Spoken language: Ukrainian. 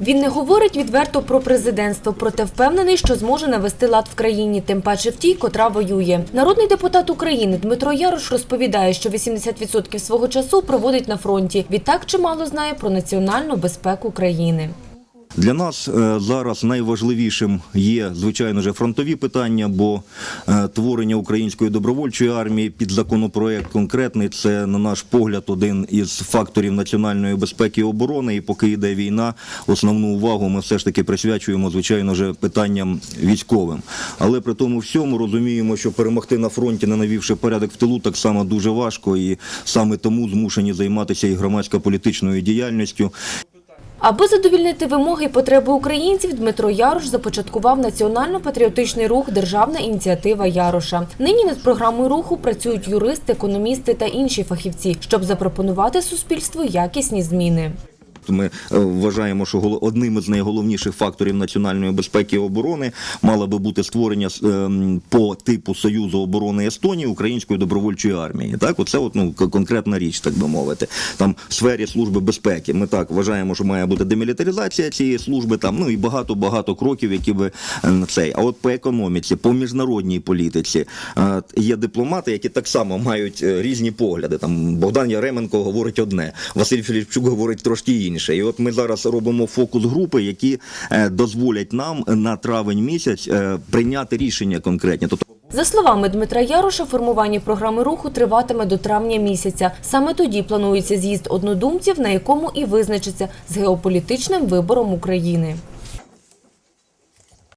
Він не говорить відверто про президентство, проте впевнений, що зможе навести лад в країні, тим паче в тій, котра воює. Народний депутат України Дмитро Ярош розповідає, що 80% свого часу проводить на фронті. Відтак чимало знає про національну безпеку країни. Для нас е, зараз найважливішим є, звичайно ж, фронтові питання, бо е, творення української добровольчої армії під законопроект конкретний це, на наш погляд, один із факторів національної безпеки і оборони. І поки йде війна, основну увагу ми все ж таки присвячуємо, звичайно ж, питанням військовим. Але при тому всьому розуміємо, що перемогти на фронті, не навівши порядок в тилу, так само дуже важко, і саме тому змушені займатися і громадсько-політичною діяльністю. Аби задовільнити вимоги і потреби українців, Дмитро Ярош започаткував національно-патріотичний рух Державна ініціатива Яроша. Нині над програмою руху працюють юристи, економісти та інші фахівці, щоб запропонувати суспільству якісні зміни. Ми е, вважаємо, що одним із найголовніших факторів національної безпеки і оборони мало би бути створення ем, по типу Союзу оборони Естонії української добровольчої армії. Так, оце от, ну, конкретна річ, так би мовити. Там в сфері служби безпеки. Ми так вважаємо, що має бути демілітаризація цієї служби, там ну і багато багато кроків, які би на цей. А от по економіці, по міжнародній політиці е, є дипломати, які так само мають е, різні погляди. Там Богдан Яременко говорить одне, Василь Філіпчук говорить трошки інше. І от ми зараз робимо фокус групи, які е, дозволять нам на травень місяць е, прийняти рішення конкретні. Тобто За словами Дмитра Яроша, формування програми руху триватиме до травня місяця. Саме тоді планується з'їзд однодумців, на якому і визначиться з геополітичним вибором України.